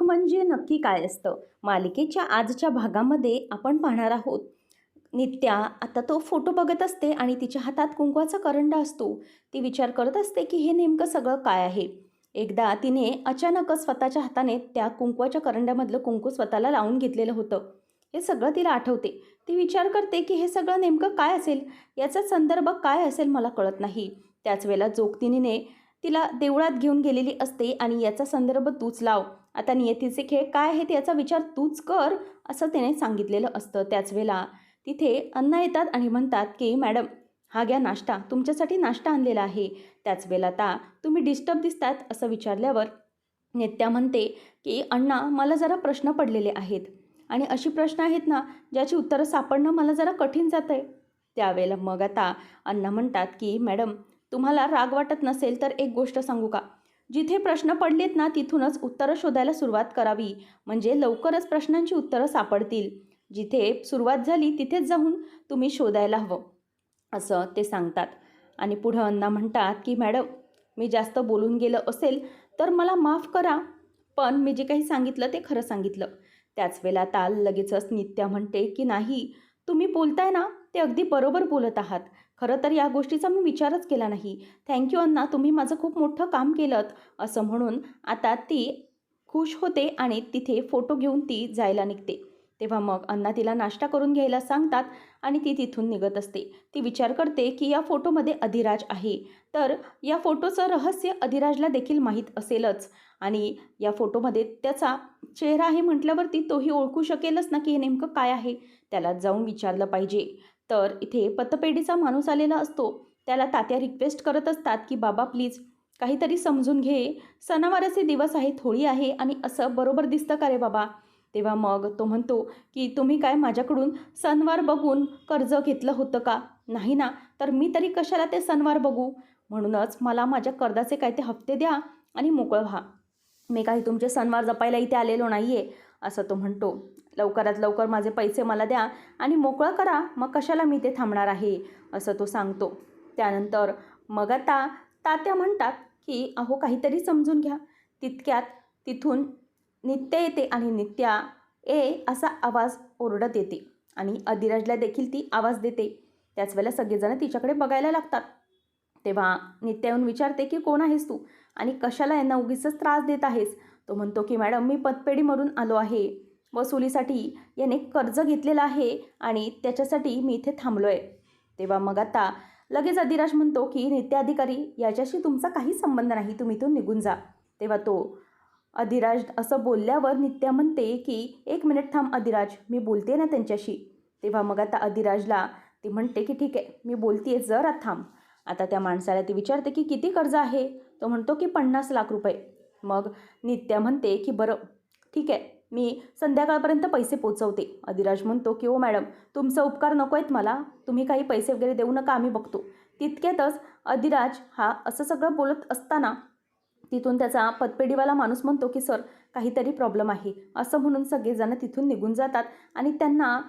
सुख म्हणजे नक्की काय असतं? मालिकेच्या आजच्या भागामध्ये आपण पाहणार आहोत. नित्या आता तो फोटो बघत असते आणि तिच्या हातात कुंकवाचा करंडा असतो. ती विचार करत असते की हे नेमकं सगळं काय आहे? एकदा तिने अचानकच स्वतःच्या हाताने त्या कुंकवाच्या करंड्यामधलं कुंकू स्वतःला लावून घेतलेलं होतं. हे सगळं तिला आठवते. ती विचार करते की हे सगळं नेमकं काय असेल? याचा संदर्भ काय असेल मला कळत नाही. त्याच वेळेला जोगतिनीने तिला देवळात घेऊन गेलेली असते आणि याचा संदर्भ तूच लाव. आता नियतीचे खेळ काय आहेत याचा विचार तूच कर असं त्याने सांगितलेलं असतं. त्याच वेळेला तिथे अण्णा येतात आणि म्हणतात की मॅडम हा घ्या नाश्ता. तुमच्यासाठी नाश्ता आणलेला आहे. त्याच वेळेला आता तुम्ही डिस्टर्ब दिसतात असं विचारल्यावर नित्या म्हणते की अण्णा मला जरा प्रश्न पडलेले आहेत. आणि अशी प्रश्न आहेत ना ज्याची उत्तरं सापडणं मला जरा कठीण जातं आहे त्यावेळेला मग आता अण्णा म्हणतात की मॅडम तुम्हाला राग वाटत नसेल तर एक गोष्ट सांगू का? जिथे प्रश्न पडलेत ना तिथूनच उत्तरं शोधायला सुरुवात करावी. म्हणजे लवकरच प्रश्नांची उत्तरं सापडतील. जिथे सुरुवात झाली तिथेच जाऊन तुम्ही शोधायला हवं. असं ते सांगतात. आणि पुढं अण्णा म्हणतात की मॅडम मी जास्त बोलून गेलं असेल तर मला माफ करा. पण मी जे काही सांगितलं ते खरं सांगितलं. त्याच वेळेला ताल लगेचच नित्या म्हणते की नाही तुम्ही बोलताय ना ते अगदी बरोबर बोलत आहात. खरं तर या गोष्टीचा मी विचारच केला नाही. थँक्यू अण्णा तुम्ही माझं खूप मोठं काम केलं असं म्हणून आता ती खुश होते आणि तिथे फोटो घेऊन ती जायला निघते. तेव्हा मग अण्णा तिला नाश्ता करून घ्यायला सांगतात आणि ती तिथून निघत असते. ती विचार करते की या फोटोमध्ये अधिराज आहे. तर या फोटोचं रहस्य अधिराजला देखील माहीत असेलच आणि या फोटोमध्ये त्याचा चेहरा आहे म्हटल्यावरती तोही ओळखू शकेलच ना की हे नेमकं काय आहे. त्याला जाऊन विचारलं पाहिजे. तर इथे पतपेढीचा माणूस आलेला असतो. त्याला तात्या रिक्वेस्ट करत असतात की बाबा प्लीज काहीतरी समजून घे. सणावाराचे दिवस आहेत होळी आहे आणि असं बरोबर दिसतं का रे बाबा? तेव्हा मग तो म्हणतो की तुम्ही काय माझ्याकडून सणवार बघून कर्ज घेतलं होतं का? नाही ना तर मी तरी कशाला ते सणवार बघू? म्हणूनच मला माझ्या कर्जाचे काय ते हप्ते द्या आणि मोकळं व्हा. मी काही तुमचे सणवार जपायला इथे आलेलो नाही आहे असं तो म्हणतो. लवकरात लवकर माझे पैसे मला द्या आणि मोकळं करा मग कशाला मी ते थांबणार आहे? असं तो सांगतो. त्यानंतर मग आता तात्या म्हणतात की अहो काहीतरी समजून घ्या. तितक्यात तिथून नित्य येते आणि नित्या ए असा आवाज ओरडत येते आणि अधिराजला देखील ती आवाज देते. त्याच वेळेला सगळेजण तिच्याकडे बघायला लागतात. तेव्हा नित्या येऊन विचारते की कोण आहेस तू? आणि कशाला यांना उगीच त्रास देत आहेस? तो म्हणतो की मॅडम मी पतपेढीमधून आलो आहे. वसुलीसाठी याने कर्ज घेतलेलं आहे आणि त्याच्यासाठी मी इथे थांबलो आहे तेव्हा मग आता लगेच अधिराज म्हणतो की नित्य अधिकारी याच्याशी तुमचा काही संबंध नाही तुम्ही इथून निघून जा. तेव्हा तो अधिराज असं बोलल्यावर नित्या म्हणते की एक मिनिट थांब अधिराज मी बोलते ना त्यांच्याशी. तेव्हा मग आता अधिराजला ती म्हणते की ठीक आहे मी बोलते जरा थांब. आता त्या माणसाला ती विचारते की किती कर्ज आहे? तो म्हणतो की पन्नास लाख रुपये. मग नित्या म्हणते की बरं ठीक आहे मी संध्याकाळपर्यंत पैसे पोचवते. अधिराज म्हणतो की ओ मॅडम तुमचा उपकार नको आहेत मला. तुम्ही काही पैसे वगैरे देऊ नका आम्ही बघतो. तितक्यातच अधिराज हा असं सगळं बोलत असताना तिथून त्याचा पतपेढीवाला माणूस म्हणतो की सर काहीतरी प्रॉब्लेम आहे. असं म्हणून सगळेजण तिथून निघून जातात आणि त्यांना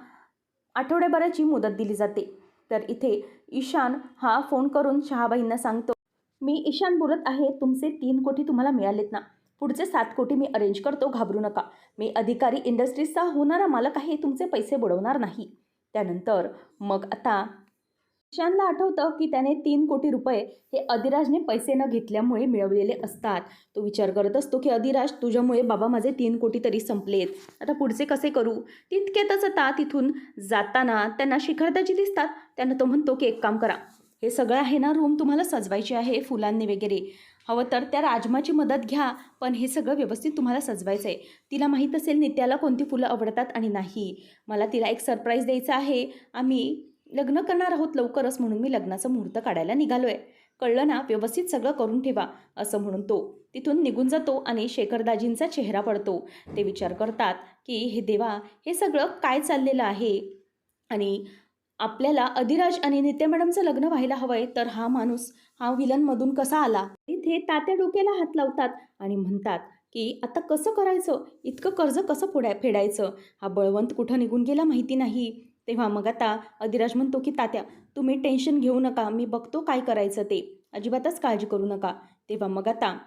आठवड्याभराची मुदत दिली जाते. तर इथे ईशान हा फोन करून शहाबाईंना सांगतो मी ईशान बोलत आहे तुमचे तीन कोटी तुम्हाला मिळालेत ना. पुढचे सात कोटी मी अरेंज करतो घाबरू नका. मी अधिकारी इंडस्ट्रीजचा होणारा मालक आहे तुमचे पैसे बुडवणार नाही. त्यानंतर मग आता ईशानला आठवतं की त्याने तीन कोटी रुपये हे अधिराजने पैसे न घेतल्यामुळे मिळवलेले असतात. तो विचार करत असतो की अधिराज तुझ्यामुळे बाबा माझे तीन कोटी तरी संपलेत. आता पुढचे कसे करू? तितक्यातच आता तिथून जाताना त्यांना शिखरदाजी दिसतात. त्यांना तो म्हणतो की एक काम करा. हे सगळं आहे ना रूम तुम्हाला सजवायची आहे फुलांनी वगैरे. हवं तर त्या राजमाची मदत घ्या पण हे सगळं व्यवस्थित तुम्हाला सजवायचं आहे तिला माहीत असेल नित्याला कोणती फुलं आवडतात आणि नाही. मला तिला एक सरप्राईज द्यायचं आहे. आम्ही लग्न करणार आहोत लवकरच म्हणून मी लग्नाचं मुहूर्त काढायला निघालो आहे कळलं ना? व्यवस्थित सगळं करून ठेवा असं म्हणून तो तिथून निघून जातो आणि शेखरदाजींचा चेहरा पडतो. ते विचार करतात की हे देवा हे सगळं काय चाललेलं आहे? आणि आपल्याला अधिराज आणि नित्या मॅडमचं लग्न व्हायला हवं आहे तर हा माणूस हा विलनमधून कसा आला? तिथे तात्या डोक्याला हात लावतात आणि म्हणतात की आता कसं करायचं? इतकं कर्ज कसं फोडाय फेडायचं? हा बळवंत कुठं निघून गेला माहिती नाही. तेव्हा मग आता अधिराज म्हणतो की तात्या तुम्ही टेन्शन घेऊ नका मी बघतो काय करायचं ते. अजिबातच काळजी करू नका. तेव्हा मग आता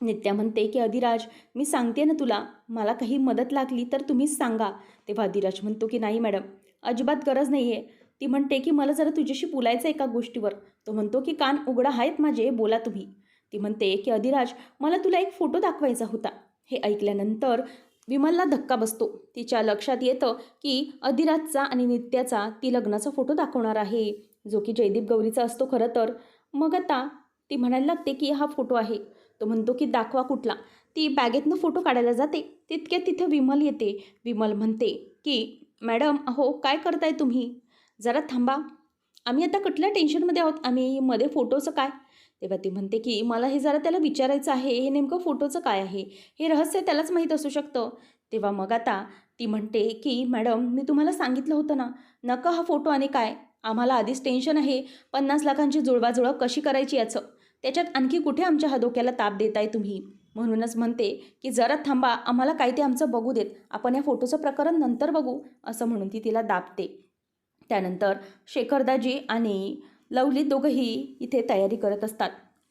नित्या म्हणते की अधिराज मी सांगते ना तुला मला काही मदत लागली तर तुम्हीच सांगा. तेव्हा अधिराज म्हणतो की नाही मॅडम अजिबात गरज नाही आहे ती म्हणते की मला जरा तुझ्याशी बोलायचं एका गोष्टीवर. तो म्हणतो की कान उघडा आहेत माझे बोला तुम्ही. ती म्हणते की अधिराज मला तुला एक फोटो दाखवायचा होता. हे ऐकल्यानंतर विमलला धक्का बसतो. तिच्या लक्षात येतं की अधिराजचा आणि नित्याचा ती लग्नाचा फोटो दाखवणार आहे. जो की जयदीप गौरीचा असतो खरं तर. मग आता ती म्हणायला लागते की हा फोटो आहे. तो म्हणतो की दाखवा कुठला. ती बॅगेतनं फोटो काढायला जाते. तितक्यात तिथं विमल येते. विमल म्हणते की मॅडम अहो काय करताय तुम्ही? जरा थांबा. आम्ही आता कुठल्या टेन्शनमध्ये आहोत? आम्ही मध्ये फोटोचं काय? तेव्हा ती म्हणते की मला हे जरा त्याला विचारायचं आहे. हे नेमकं फोटोचं काय आहे? हे रहस्य त्यालाच माहीत असू शकतं. तेव्हा मग आता ती म्हणते की मॅडम मी तुम्हाला सांगितलं होतं ना नका हा फोटो आणि काय? आम्हाला आधीच टेन्शन आहे. पन्नास लाखांची जुळवाजुळव कशी करायची याचं? त्याच्यात आणखी कुठे आमच्या हा डोक्याला ताप देताय तुम्ही? म्हणूनच म्हणते की जरा थांबा. आम्हाला काय ते आमचं बघू देत. आपण या फोटोचं प्रकरण नंतर बघू असं म्हणून ती तिला दाबते. त्यानंतर शेखरदाजी आणि लवली दोघंही इथे तयारी करत असतात.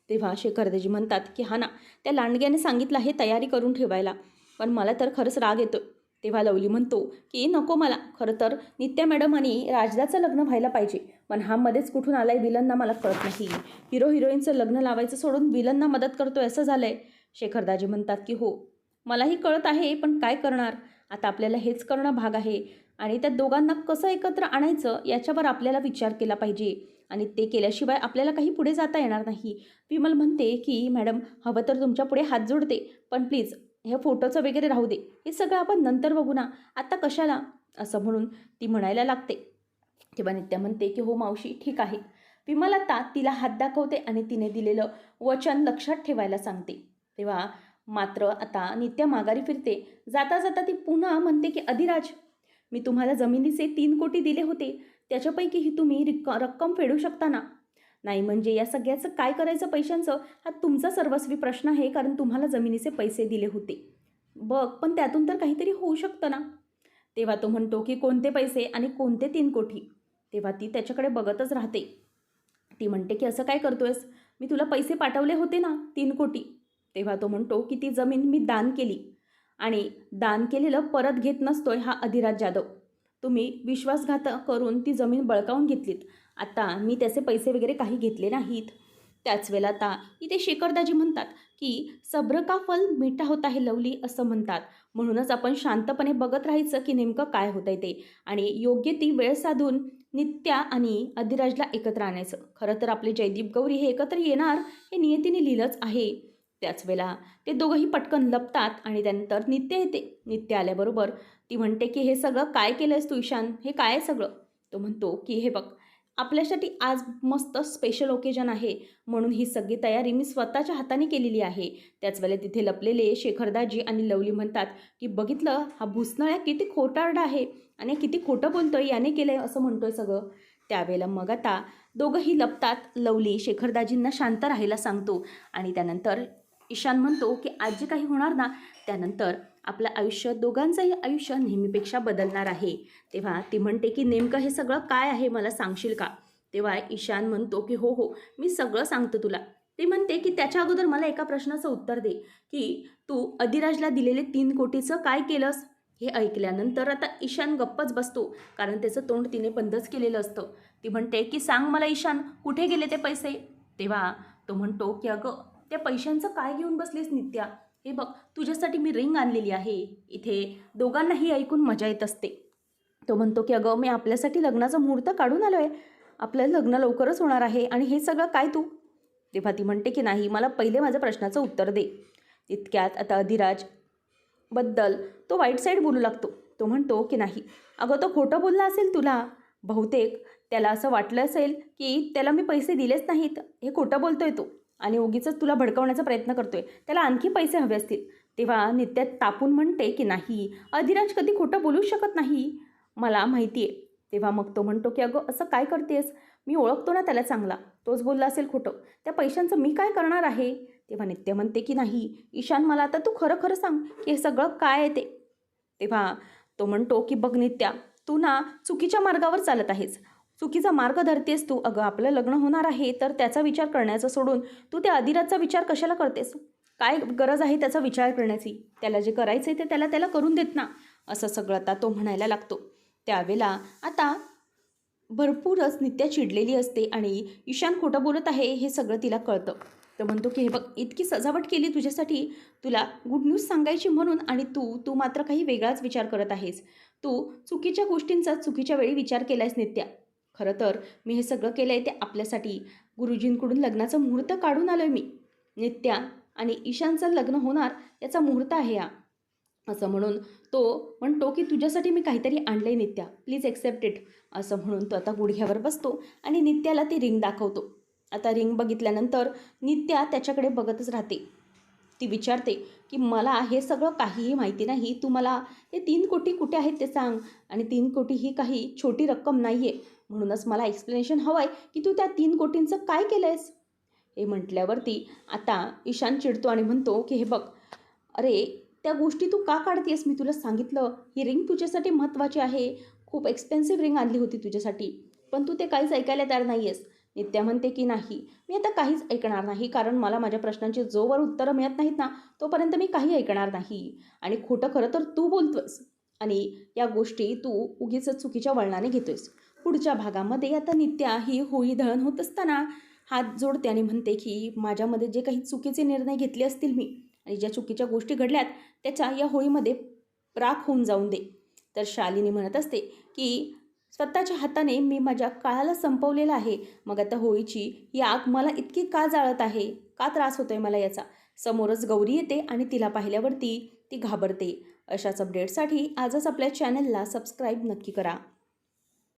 तेव्हा शेखरदाजी म्हणतात की हा ना त्या लांडग्याने सांगितलं आहे तयारी करून ठेवायला पण मला तर खरंच राग येतो तेव्हा लवली म्हणतो की नको मला खरं तर नित्या मॅडम आणि राजदाचं लग्न व्हायला पाहिजे पण हा मध्येच कुठून आलाय विलनना मला कळत नाही. हिरो हिरोईनचं लग्न लावायचं सोडून विलनना मदत करतो असं झालं आहे शेखरदाजी म्हणतात की हो मलाही कळत आहे पण काय करणार? आता आपल्याला हेच करणं भाग आहे. आणि त्या दोघांना कसं एकत्र आणायचं याच्यावर आपल्याला विचार केला पाहिजे. आणि ते केल्याशिवाय आपल्याला काही पुढे जाता येणार नाही. विमल म्हणते की मॅडम हवं तर तुमच्यापुढे हात जोडते. पण प्लीज हे फोटोचं वगैरे राहू दे. हे सगळं आपण नंतर बघू ना. आता कशाला? असं म्हणून ती म्हणायला लागते. तेव्हा नित्या म्हणते की हो मावशी ठीक आहे. विमल आता तिला हात दाखवते आणि तिने दिलेलं वचन लक्षात ठेवायला सांगते. तेव्हा मात्र आता नित्या माघारी फिरते. जाता जाता ती पुन्हा म्हणते की अधिराज मी तुम्हाला जमिनीचे तीन कोटी दिले होते त्याच्यापैकीही तुम्ही रिक रक्कम फेडू शकता ना? नाही म्हणजे या सगळ्याचं काय करायचं पैशांचं? हा तुमचा सर्वस्वी प्रश्न आहे कारण तुम्हाला जमिनीचे पैसे दिले होते. बघ पण त्यातून तर काहीतरी होऊ शकतं ना? तेव्हा तो म्हणतो की कोणते पैसे आणि कोणते तीन कोटी? तेव्हा ती त्याच्याकडे बघतच राहते. ती म्हणते की असं काय करतोयस? मी तुला पैसे पाठवले होते ना तीन कोटी? तेव्हा तो म्हणतो की ती जमीन मी दान केली. आणि दान केलेलं परत घेत नसतोय हा अधिराज जाधव. तुम्ही विश्वासघात करून ती जमीन बळकावून घेतलीत. आता मी त्याचे पैसे वगैरे काही घेतले नाहीत. त्याच वेळेला आता इथे शेखरदाजी म्हणतात की सब्र का फल मिठा होता हे लवली असं म्हणतात. म्हणूनच आपण शांतपणे बघत राहायचं की नेमकं काय होतंय ते. आणि योग्य ती वेळ साधून नित्या आणि अधिराजला एकत्र आणायचं. खरं तर आपले जयदीप गौरी हे एकत्र येणार हे नियतीने लिहिलंच आहे. त्याच वेळेला ते दोघंही पटकन लपतात आणि त्यानंतर नित्य येते. नित्य आल्याबरोबर ती म्हणते की हे सगळं काय केलंयस तू ईशान? हे काय आहे सगळं? तो म्हणतो की हे बघ आपल्यासाठी आज मस्त स्पेशल ओकेजन आहे. म्हणून ही सगळी तयारी मी स्वतःच्या हाताने केलेली आहे. त्याच वेळेला तिथे लपलेले शेखरदाजी आणि लवली म्हणतात की बघितलं हा भुसनळ्या किती खोटारडा आहे. आणि किती खोटं बोलतोय याने केलंय असं म्हणतोय सगळं. त्यावेळेला मग आता दोघंही लपतात. लवली शेखरदाजींना शांत राहायला सांगतो आणि त्यानंतर ईशान म्हणतो की आज जे काही होणार ना त्यानंतर आपलं आयुष्य दोघांचंही आयुष्य नेहमीपेक्षा बदलणार आहे. तेव्हा ती म्हणते की नेमकं हे सगळं काय आहे मला सांगशील का? तेव्हा ईशान म्हणतो की हो हो मी सगळं सांगतो तुला. ती म्हणते की त्याच्या अगोदर मला एका प्रश्नाचं उत्तर दे की तू अधिराजला दिलेले तीन कोटीचं काय केलंस? हे ऐकल्यानंतर आता ईशान गप्पच बसतो कारण त्याचं तोंड तिने बंदच केलेलं असतं. ती म्हणते की सांग मला ईशान कुठे गेले ते पैसे? तेव्हा तो म्हणतो की अगं त्या पैशांचं काय घेऊन बसलीस नित्या? हे बघ तुझ्यासाठी मी रिंग आणलेली आहे. इथे दोघांनाही ऐकून मजा येत असते. तो म्हणतो की अगं मी आपल्यासाठी लग्नाचा मुहूर्त काढून आलो आहे आपलं लग्न लवकरच होणार आहे आणि हे सगळं काय तू? तेव्हा ती म्हणते की नाही मला पहिले माझ्या प्रश्नाचं उत्तर दे. इतक्यात आता अधिराजबद्दल तो वाईट साईड बोलू लागतो. तो म्हणतो की नाही अगं तो खोटं बोलला असेल तुला. बहुतेक त्याला असं वाटलं असेल की त्याला मी पैसे दिलेच नाहीत. हे खोटं बोलतोय तो. आणि उगीच तुला भडकवण्याचा प्रयत्न करतोय. त्याला आणखी पैसे हवे असतील. तेव्हा नित्यात तापून म्हणते की नाही अधिराज कधी खोटं बोलू शकत नाही. मला माहिती आहे तेव्हा मग तो म्हणतो की अगं असं काय करतेस मी ओळखतो ना त्याला चांगला. तोच बोलला असेल खोटं. त्या पैशांचं मी काय करणार आहे? तेव्हा नित्य म्हणते की नाही ईशान मला आता तू खरं खरं सांग की हे सगळं काय आहे ते. तेव्हा तो म्हणतो की बघ नित्या तू ना चुकीच्या मार्गावर चालत आहेस. चुकीचा मार्ग धरतेस तू. अगं आपलं लग्न होणार आहे तर त्याचा विचार करण्याचा सोडून तू त्या अधिराजचा विचार कशाला करतेस? काय गरज आहे त्याचा विचार करण्याची? त्याला जे करायचं आहे ते त्याला त्याला करून देत ना असं सगळं आता तो म्हणायला लागतो. त्यावेळेला आता भरपूरच नित्या चिडलेली असते आणि ईशान खोटं बोलत आहे हे सगळं तिला कळतं. तर म्हणतो की हे बघ इतकी सजावट केली तुझ्यासाठी तुला गुड न्यूज सांगायची म्हणून आणि तू तू मात्र काही वेगळाच विचार करत आहेस. तू चुकीच्या गोष्टींचा चुकीच्या वेळी विचार केलायस नित्या. खरं तर मी हे सगळं केलं आहे ते आपल्यासाठी. गुरुजींकडून लग्नाचा मुहूर्त काढून आलो आहे मी. नित्या आणि ईशानचं लग्न होणार याचा मुहूर्त आहे हा. असं म्हणून तो म्हणतो की तुझ्यासाठी मी काहीतरी आणलं आहे नित्या. प्लीज एक्सेप्ट इट असं म्हणून तो आता गुडघ्यावर बसतो आणि नित्याला ती रिंग दाखवतो. आता रिंग बघितल्यानंतर नित्या त्याच्याकडे बघतच राहते. ती विचारते की मला हे सगळं काहीही माहिती नाही. तू मला हे तीन कोटी कुठे आहेत ते सांग. आणि तीन कोटी ही काही छोटी रक्कम नाही आहे म्हणूनच मला एक्सप्लेनेशन हवं आहे की तू त्या तीन कोटींचं काय केलं आहेस हे म्हटल्यावरती आता ईशान चिडतो आणि म्हणतो की हे बघ अरे त्या गोष्टी तू का काढतेस मी तुला सांगितलं ही रिंग तुझ्यासाठी महत्त्वाची आहे. खूप एक्सपेन्सिव्ह रिंग आणली होती तुझ्यासाठी. पण तू ते काहीच ऐकायला तयार नाही आहेस नित्या म्हणते की नाही मी आता काहीच ऐकणार नाही कारण मला माझ्या प्रश्नांची जोवर उत्तरं मिळत नाहीत ना तोपर्यंत मी काही ऐकणार नाही. आणि खोटं खरं तर तू बोलतोस आणि या गोष्टी तू उगीच चुकीच्या वळणाने घेतोयस. पुढच्या भागामध्ये आता नित्या ही होळी दळण होत असताना हात जोडते आणि म्हणते की माझ्यामध्ये जे काही चुकीचे निर्णय घेतले असतील मी आणि ज्या चुकीच्या गोष्टी घडल्यात त्याच्या या होळीमध्ये राख होऊन जाऊन दे. तर शालिनी म्हणत असते की स्वतःच्या हाताने मी माझ्या काळाला संपवलेलं आहे. मग आता होळीची ही आग मला इतकी का जाळत आहे? का त्रास होतोय मला याचा? समोरच गौरी येते आणि तिला पाहिल्यावरती ती घाबरते. अशाच अपडेटसाठी आजच आपल्या चॅनलला सबस्क्राईब नक्की करा.